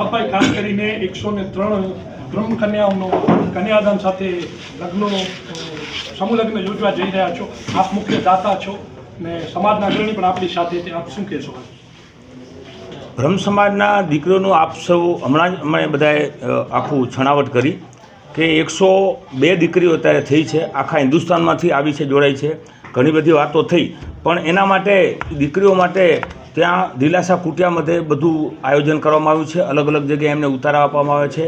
પપ્પાએ ખાસ કરીને એકસો ને ત્રણ બ્રહ્મ કન્યાઓનો કન્યાદાન સાથે લગ્નો અ, યોજવા જઈ રહ્યા છો. આપ મુખ્ય દાતા છો ને સમાજના અગ્રણી પણ આપણી સાથે છે. આપ શું કહેશો? બ્રહ્મ સમાજના દીકરીઓનું આપ સૌ હમણાં જ અમે બધાએ આખું છણાવટ કરી કે એકસો બે દીકરીઓ અત્યારે થઈ છે. આખા હિન્દુસ્તાનમાંથી આવી છે જોડાઈ છે. ઘણી બધી વાતો થઈ. પણ એના માટે દીકરીઓ માટે ત્યાં દિલાસા કુટિયા મધ્યે બધું આયોજન કરવામાં આવ્યું છે. અલગ અલગ જગ્યાએ એમને ઉતારા આપવામાં આવે છે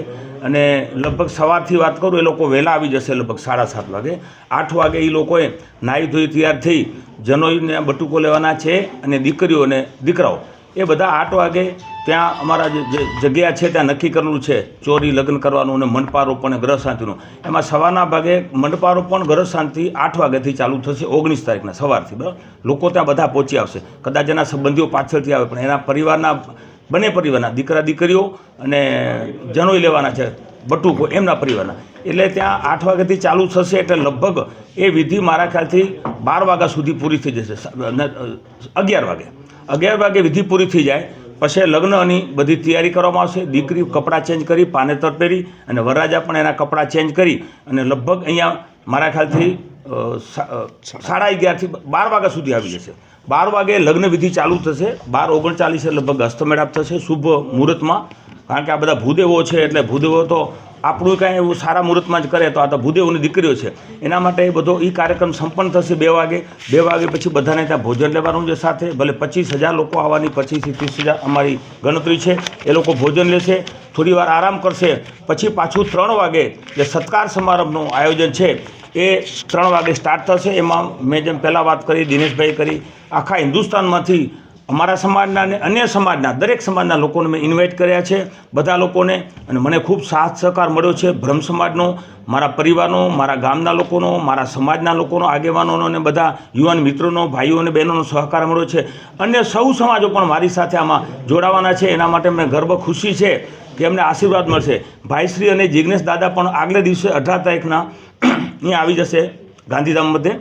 અને લગભગ સવારથી વાત કરું, એ લોકો વહેલા આવી જશે લગભગ સાડા સાત વાગે. આઠ વાગે એ લોકોએ નાહી ધોઈ તૈયાર થઈ જનોઈને બટુકો લેવાના છે અને દીકરીઓને, દીકરાઓ એ બધા આઠ વાગે ત્યાં અમારા જે જગ્યા છે, ત્યાં નક્કી કરેલું છે. ચોરી, લગ્ન કરવાનું અને મંડપારોપણ ગ્રહ શાંતિનું એમાં સવારના ભાગે મંડપારોપણ ગ્રહ શાંતિ આઠ વાગ્યાથી ચાલુ થશે, ઓગણીસ તારીખના સવારથી. બરાબર? લોકો ત્યાં બધા પહોંચી આવશે. કદાચ એના સંબંધીઓ પાછળથી આવે, પણ એના પરિવારના, બંને પરિવારના દીકરા દીકરીઓ અને જનોઈ લેવાના છે. બટુકો એમના પરિવારના. એટલે ત્યાં આઠ વાગ્યાથી ચાલુ થશે એટલે લગભગ એ વિધિ મારા ખ્યાલથી બાર વાગ્યા સુધી પૂરી થઈ જશે. અગિયાર વાગે. અગિયાર વાગે વિધિ પૂરી થઈ જાય. પછી લગ્નની બધી તૈયારી કરવામાં આવશે. દીકરી કપડાં ચેન્જ કરી પાનેતર પહેરી અને વરરાજા પણ એના કપડાં ચેન્જ કરી અને લગભગ અહીંયા મારા ખ્યાલથી સાડા અગિયારથી બાર વાગ્યા સુધી આવી જશે. બાર વાગે લગ્ન વિધિ ચાલુ થશે. બાર ઓગણચાલીસે લગભગ હસ્તમેળાપ થશે. શુભ મુહૂર્તમાં કારણ કે આ બધા ભૂદેવો છે એટલે ભૂદેવો તો આપણું કાંઈ એવું સારા મુહૂર્તમાં જ કરે તો આ તો ભૂદેવોની દીકરીઓ છે. એના માટે એ બધો એ કાર્યક્રમ સંપન્ન થશે બે વાગે. બે વાગે પછી બધાને ત્યાં ભોજન લેવાનું છે સાથે. ભલે પચીસ હજાર લોકો આવવાની પચીસથી ત્રીસ હજાર અમારી ગણતરી છે. એ લોકો ભોજન લેશે, થોડી વાર આરામ કરશે. પછી પાછું ત્રણ વાગે જે સત્કાર સમારંભનું આયોજન છે, એ ત્રણ વાગે સ્ટાર્ટ થશે. એમાં મેં જેમ પહેલાં વાત કરી, દિનેશભાઈ કરી, આખા હિન્દુસ્તાનમાંથી અમારા સમાજના અને અન્ય સમાજના, દરેક સમાજના લોકોને મેં ઇન્વાઇટ કર્યા છે, બધા લોકોને. અને મને ખૂબ સાથ સહકાર મળ્યો છે બ્રહ્મ સમાજનો, મારા પરિવારનો, મારા ગામના લોકોનો, મારા સમાજના લોકોનો, આગેવાનોનો અને બધા યુવાન મિત્રોનો, ભાઈઓ અને બહેનોનો સહકાર મળ્યો છે. અન્ય સૌ સમાજો પણ મારી સાથે આમાં જોડાવાના છે. એના માટે મને ગર્વ, ખુશી છે કે એમને આશીર્વાદ મળશે. ભાઈશ્રી અને જિજ્ઞેશ દાદા પણ આગલે દિવસે અઢાર તારીખના અહીંયા આવી જશે ગાંધીધામ મધ્યે.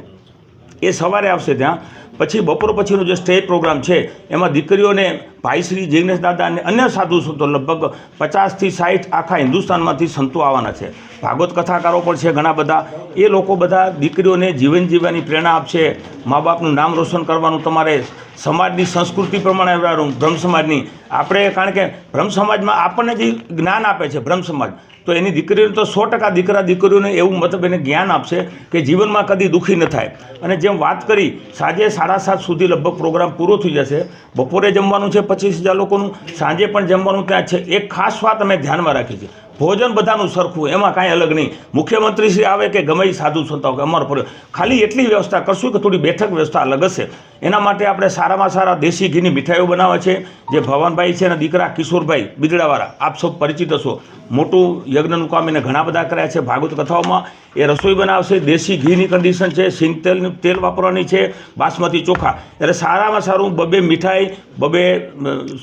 એ સવારે આવશે ત્યાં. પછી બપોર પછીનો જે સ્ટેજ પ્રોગ્રામ છે, એમાં દીકરીઓને ભાઈશ્રી જિગ્નેશ દાદા અને અન્ય સાધુ સંતો લગભગ પચાસથી સાઠ આખા હિન્દુસ્તાનમાંથી સંતો આવવાના છે. ભાગવત કથાકારો પણ છે ઘણા બધા. એ લોકો બધા દીકરીઓને જીવન જીવવાની પ્રેરણા આપશે. મા બાપનું નામ રોશન કરવાનું તમારે સમાજની સંસ્કૃતિ પ્રમાણે રહેવાનું બ્રહ્મ સમાજની. આપણે કારણ કે બ્રહ્મ સમાજમાં આપણને જે જ્ઞાન આપે છે બ્રહ્મ સમાજ, તો એની દીકરીઓને તો સો ટકા દીકરા દીકરીઓને એવું મતલબ એને જ્ઞાન આપશે કે જીવનમાં કદી દુઃખી ન થાય. અને જેમ વાત કરી, સાંજે સાડા સાત સુધી લગભગ પ્રોગ્રામ પૂરો થઈ જશે. બપોરે જમવાનું છે પચીસ હજાર લોકોનું, સાંજે પણ જમવાનું ત્યાં છે. એક ખાસ વાત અમે ધ્યાનમાં રાખી છે. ભોજન બધાનું સરખું, એમાં કાંઈ અલગ નહીં. મુખ્યમંત્રી શ્રી આવે કે ગમે સાધુ સંતો કે અમારો પર ખાલી એટલી વ્યવસ્થા કરશું કે થોડી બેઠક વ્યવસ્થા અલગ હશે. એના માટે આપણે સારામાં સારા દેશી ઘીની મીઠાઈઓ બનાવે છે, જે ભવાનભાઈ છે અને દીકરા કિશોરભાઈ બિદડાવાળા. આપ સૌ પરિચિત હશો. મોટું યજ્ઞનું કામ એને ઘણા બધા કર્યા છે. ભાગવત કથાઓમાં એ રસોઈ બનાવશે, દેશી ઘીની કન્ડિશન છે, સિંગ તેલનું તેલ વાપરવાની છે, બાસમતી ચોખા. એટલે સારામાં સારું બબે મીઠાઈ, બબે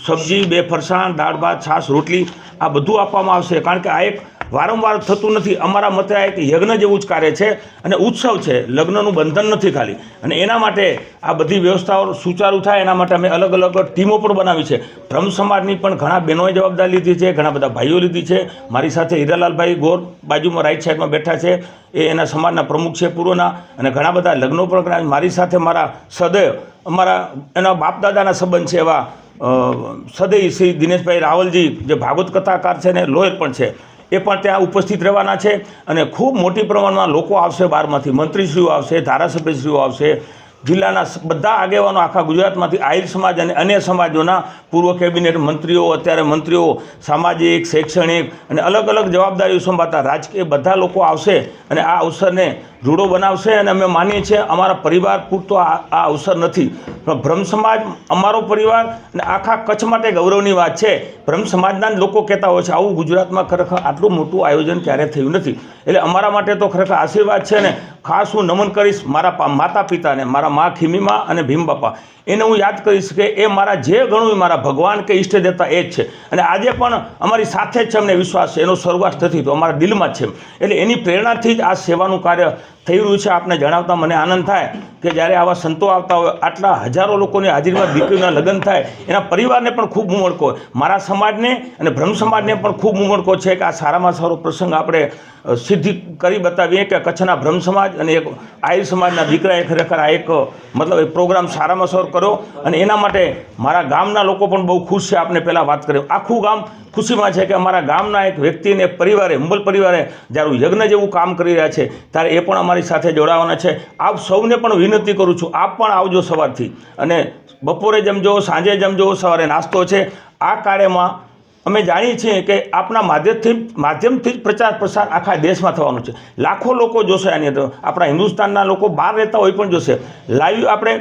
સબ્જી, બે ફરસાણ, દાળ, ભાત, છાશ, રોટલી આ બધું આપવામાં આવશે. કારણ કે આ એક વારંવાર થતું નથી. અમારા મતે આ એક યજ્ઞ જેવું જ કાર્ય છે અને ઉત્સવ છે. લગ્નનું બંધન નથી ખાલી. અને એના માટે આ બધી વ્યવસ્થાઓ સુચારું થાય. એના માટે અમે અલગ અલગ ટીમો પણ બનાવી છે. બ્રહ્મ સમાજની પણ ઘણા બહેનોએ જવાબદારી લીધી છે. ઘણા બધા ભાઈઓ લીધી છે. મારી સાથે હીરાલાલભાઈ ગોર બાજુમાં રાઈટ સાઈડમાં બેઠા છે. એ એના સમાજના પ્રમુખ છે પૂર્વના. અને ઘણા બધા લગ્નો પણ મારી સાથે મારા સદૈવ અમારા એના બાપ દાદાના સંબંધ છે એવા અ, સદૈવ શ્રી દિનેશભાઈ રાવલજી જે ભાગવત કથાકાર છે ને લોયર પણ છે એ પણ ત્યાં ઉપસ્થિત રહેવાના છે અને ખૂબ મોટી પ્રમાણમાં લોકો આવશે બહારમાંથી મંત્રીશ્રીઓ આવશે ધારાસભ્યશ્રીઓ આવશે જિલ્લાના બધા આગેવાનો આખા ગુજરાતમાંથી આહિર સમાજ અને અન્ય સમાજોના પૂર્વ કેબિનેટ મંત્રીઓ અત્યારે મંત્રીઓ સામાજિક શૈક્ષણિક અને અલગ અલગ જવાબદારીઓ સંભાળતા રાજકીય બધા લોકો આવશે અને આ અવસરને રૂડો બનાવશે અને અમે માનીએ છીએ અમારા પરિવાર પૂરતો આ આ અવસર નથી. બ્રહ્મ સમાજ અમારો પરિવાર અને આખા કચ્છ માટે ગૌરવની વાત છે. બ્રહ્મ સમાજના લોકો કહેતા હોય છે, આવું ગુજરાતમાં ખરેખર આટલું મોટું આયોજન ક્યારે થયું નથી? એટલે અમારા માટે તો ખરેખર આશીર્વાદ છે ને, ખાસ હું નમન કરીશ મારા માતા પિતાને મારા મા ખીમીમા અને ભીમ બાપા. એને હું યાદ કરીશ કે એ મારા જે ગણું મારા ભગવાન કે ઈષ્ટ દેવતા એ જ છે. અને આજે પણ અમારી સાથે જ છે અમને વિશ્વાસ છે. એનો સ્વર્ગવાસ નથી, તો અમારા દિલમાં જ છે એટલે એની પ્રેરણાથી જ આ સેવાનું કાર્ય થઈ રહ્યું છે, આપને જણાવતા મને આનંદ થાય કે જ્યારે આવા સંતો આવતા હોય, આટલા હજારો લોકોની હાજરીમાં દીકરીના લગ્ન થાય, એના પરિવારને પણ ખૂબ મુમળકો મારા સમાજને અને બ્રહ્મ સમાજને પણ ખૂબ મુમળકો છે કે આ સારામાં સારો પ્રસંગ આપણે સિદ્ધિ કરી બતાવીએ કે કચ્છના બ્રહ્મ સમાજ અને એક આહિર સમાજના દીકરાએ ખરેખર આ એક મતલબ એ પ્રોગ્રામ સારામાં સારો કર્યો અને એના માટે મારા ગામના લોકો પણ બહુ ખુશ છે, આપને પહેલાં વાત કરી. આખું ગામ ખુશીમાં છે કે અમારા ગામના એક વ્યક્તિને પરિવારે હુંબલ પરિવારે જ્યારે યજ્ઞ જેવું કામ કરી રહ્યા છે, ત્યારે એ પણ અમારી સાથે જોડાવાના છે. આપ સૌને પણ વિનંતી કરું છું, આપ પણ આવજો સવારથી. અને બપોરે જમજો સાંજે જમજો સવારે નાસ્તો છે. આ કાર્યમાં અમે જાણીએ છીએ કે આપણા માધ્યમથી માધ્યમથી જ પ્રચાર પ્રસાર આખા દેશમાં થવાનું છે. લાખો લોકો જોશે આની અંદર. આપણા હિન્દુસ્તાનના લોકો બહાર રહેતા હોય પણ જોશે. લાઈવ આપણે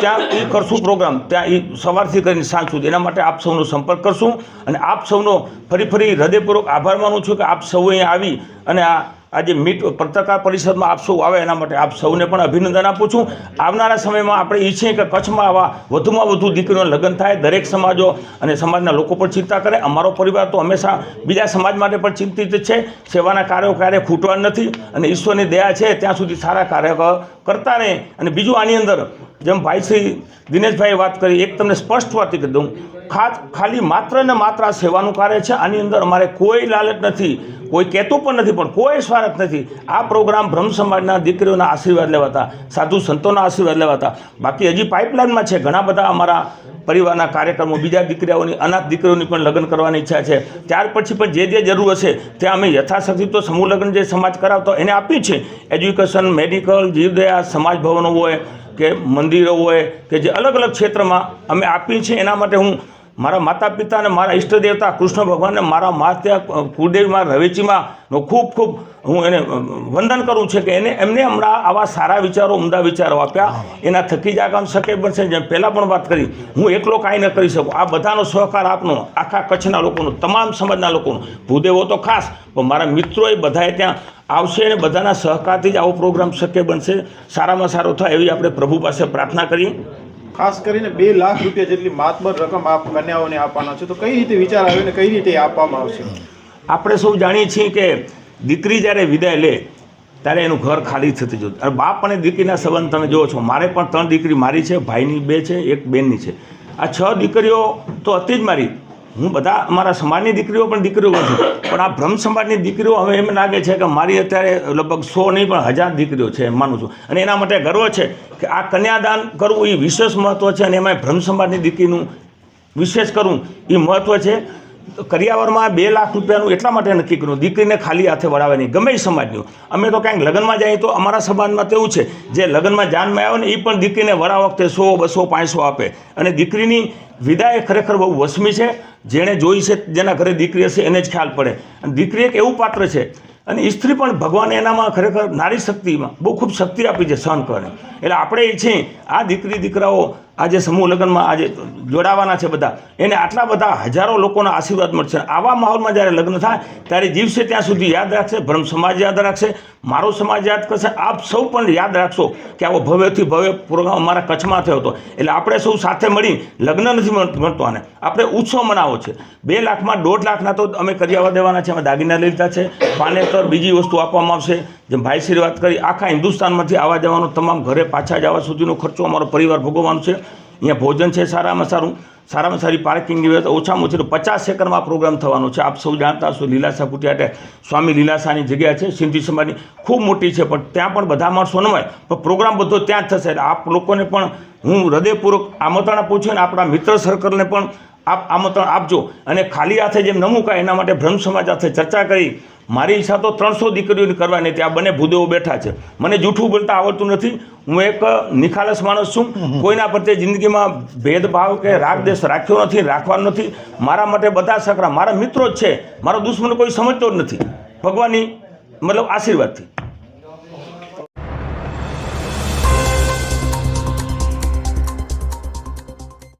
ત્યાં એ કરશું પ્રોગ્રામ. ત્યાં એ સવારથી કરીને સાંજ સુધી. એના માટે આપ સૌનો સંપર્ક કરશું. અને આપ સૌનો ફરી ફરી હૃદયપૂર્વક આભાર માનું છું કે આપ સૌ અહીંયા આવી અને આ આજે મીટ પત્રકાર પરિષદમાં આપ સૌ આવે એના માટે આપ સૌને પણ અભિનંદન આપું છું. આવનારા સમયમાં આપણે ઈચ્છીએ કે કચ્છમાં આવા વધુમાં વધુ દીકરીઓના લગ્ન થાય દરેક સમાજો અને સમાજના લોકો પણ ચિંતા કરે. અમારો પરિવાર તો હંમેશા બીજા સમાજ માટે પણ ચિંતિત છે. સેવાના કાર્યો ક્યારેય ખૂટવા નથી અને ઈશ્વરની દયા છે ત્યાં સુધી સારા કાર્ય કરતા રહે અને બીજું આની અંદર, જેમ ભાઈ શ્રી દિનેશભાઈએ વાત કરી, એક તમને સ્પષ્ટ વાત કરી દઉં. ખાસ, ખાલી માત્ર ને માત્ર આ સેવાનું કાર્ય છે. આની અંદર અમારે કોઈ લાલચ નથી, કોઈ કહેતું પણ નથી, પણ કોઈ સ્વાર્થ નથી. આ પ્રોગ્રામ બ્રહ્મ સમાજના દીકરીઓના આશીર્વાદ લેવાતા, સાધુ સંતોના આશીર્વાદ લેવાતા. બાકી હજી પાઇપલાઇનમાં છે. ઘણા બધા અમારા પરિવારના કાર્યક્રમો, બીજા દીકરીઓની, અનાથ દીકરીઓની પણ લગ્ન કરવાની ઈચ્છા છે. ત્યાર પછી પણ જે જે જરૂર હશે, ત્યાં અમે યથાશક્તિ તો સમૂહ લગ્ન જે સમાજ કરાવતો, એને આપી છે એજ્યુકેશન મેડિકલ જીવદયા, સમાજ ભવનો હોય, કે મંદિરો હોય, કે જે અલગ અલગ ક્ષેત્રમાં અમે આપીએ છીએ, એના માટે હું મારા માતા પિતા અને મારા ઈષ્ટ દેવતા કૃષ્ણ ભગવાનને મારા માત્યા કુળદેવીમાં રવેચીમાં ખૂબ ખૂબ હું એને વંદન કરું છું કે એને એમને હમણાં આવા સારા વિચારો ઉમદા વિચારો આપ્યા. એના થકી જ આ કામ શક્ય બનશે. જેમ પહેલાં પણ વાત કરી હું એકલો કાંઈ ન કરી શકું. આ બધાનો સહકાર આપનો આખા કચ્છના લોકોનો તમામ સમાજના લોકોનો. ભૂદેવો તો ખાસ પણ મારા મિત્રોએ બધાએ ત્યાં આવશે અને બધાના સહકારથી જ આવો પ્રોગ્રામ શક્ય બનશે. સારામાં સારો થાય એવી આપણે પ્રભુ પાસે પ્રાર્થના કરીએ. ખાસ કરીને બે લાખ રૂપિયા જેટલી માતબર રકમ આપ કન્યાઓને આપવાના છે. તો કઈ રીતે વિચાર આવ્યો ને કઈ રીતે આપવામાં આવશે? આપણે સૌ જાણીએ છીએ કે દીકરી જ્યારે વિદાય લે, ત્યારે એનું ઘર ખાલી થતું જોતું. અને બાપ અને દીકરીના સંબંધ તમે જુઓ છો. મારે પણ ત્રણ દીકરી મારી છે, ભાઈની બે છે, એક બેનની છે. આ છ દીકરીઓ તો હતી જ મારી. હું બધા અમારા સમાજની દીકરીઓ પણ દીકરીઓ છું. પણ આ બ્રહ્મ સમાજની દીકરીઓ હવે એમ લાગે છે કે મારી અત્યારે લગભગ સો નહીં પણ હજાર દીકરીઓ છે એમ માનું છું. અને એના માટે ગર્વ છે કે આ કન્યાદાન કરવું એ વિશેષ મહત્ત્વ છે અને એમાં બ્રહ્મ સમાજની દીકરીનું વિશેષ કરવું એ મહત્ત્વ છે. કરિયાવરમાં બે લાખ રૂપિયાનું એટલા માટે નક્કી કર્યું, દીકરીને ખાલી હાથે વળાવે નહીં, ગમે એ સમાજનું. અમે તો ક્યાંક લગ્નમાં જઈએ તો અમારા સમાજમાં તેવું છે, જે લગ્નમાં જાનમાં આવે ને, એ પણ દીકરીને વળા વખતે સો, બસો, પાંચસો આપે. અને દીકરીની વિદાય ખરેખર બહુ વસમી છે, જેણે જોઈ છે જેના ઘરે દીકરી હશે એને જ ખ્યાલ પડે. અને દીકરી એક એવું પાત્ર છે, અને સ્ત્રી પણ ભગવાને એનામાં ખરેખર નારી શક્તિમાં બહુ ખૂબ શક્તિ આપી છે સહન કરવાની. એટલે આપણે એ છીએ, આ દીકરી દીકરાઓ આજે સમૂહ લગ્નમાં આજે જોડાવાના છે બધા. એને આટલા બધા હજારો લોકોના આશીર્વાદ મળશે. આવા માહોલમાં જ્યારે લગ્ન થાય, ત્યારે જીવશે ત્યાં સુધી યાદ રાખશે, બ્રહ્મ સમાજ યાદ રાખશે, મારો સમાજ યાદ કરશે. આપ સૌ પણ યાદ રાખશો કે આવો ભવ્યથી ભવ્ય પ્રોગ્રામ અમારા કચ્છમાં થયો હતો. એટલે આપણે સૌ સાથે મળી લગ્ન નથી મળતું મળતો આને. આપણે ઉત્સવ મનાવો છે. બે લાખમાં દોઢ લાખના તો અમે કરિયાવા દેવાના છે, અમે દાગીના લીધા છે. પાનેતર બીજી વસ્તુ આપવામાં આવશે. જેમ ભાઈશ્રી વાત કરી, આખા હિન્દુસ્તાનમાંથી આવવા જવાનો તમામ ઘરે પાછા જવા સુધીનો ખર્ચો અમારો પરિવાર ભોગવવાનો છે. અહીંયા ભોજન છે સારામાં સારું. સારામાં સારી પાર્કિંગની વ્યવસ્થા ઓછામાં ઓછી પચાસ એકરમાં પ્રોગ્રામ થવાનો છે. આપ સૌ જાણતા હશો લીલાસા કુટિયાટે સ્વામી લીલાસાની જગ્યા છે, સિંધી સમાજની. ખૂબ મોટી છે, પણ ત્યાં પણ બધા માણસો ન હોય પણ પ્રોગ્રામ બધો ત્યાં જ થશે. આપ લોકોને પણ હું હૃદયપૂર્વક આમંત્રણ આપું છું અને આપણા મિત્ર સર્કલને પણ આપ આમંત્રણ આપજો. અને ખાલી હાથે જેમ ન મૂકાય, એના માટે બ્રહ્મ સમાજ સાથે ચર્ચા કરી. મારી ઈચ્છા તો ત્રણસો દીકરીઓની કરવાની આ બંને ભૂદેવો બેઠા છે. મને જૂઠું બોલતા આવડતું નથી. હું એક નિખાલસ માણસ છું. કોઈના પ્રત્યે જિંદગીમાં ભેદભાવ કે રાગદેશ રાખ્યો નથી, રાખવાનો નથી. મારા માટે બધા સકરા. મારા મિત્રો જ છે. મારો દુશ્મન કોઈ સમજતો જ નથી. ભગવાનની મતલબ આશીર્વાદથી.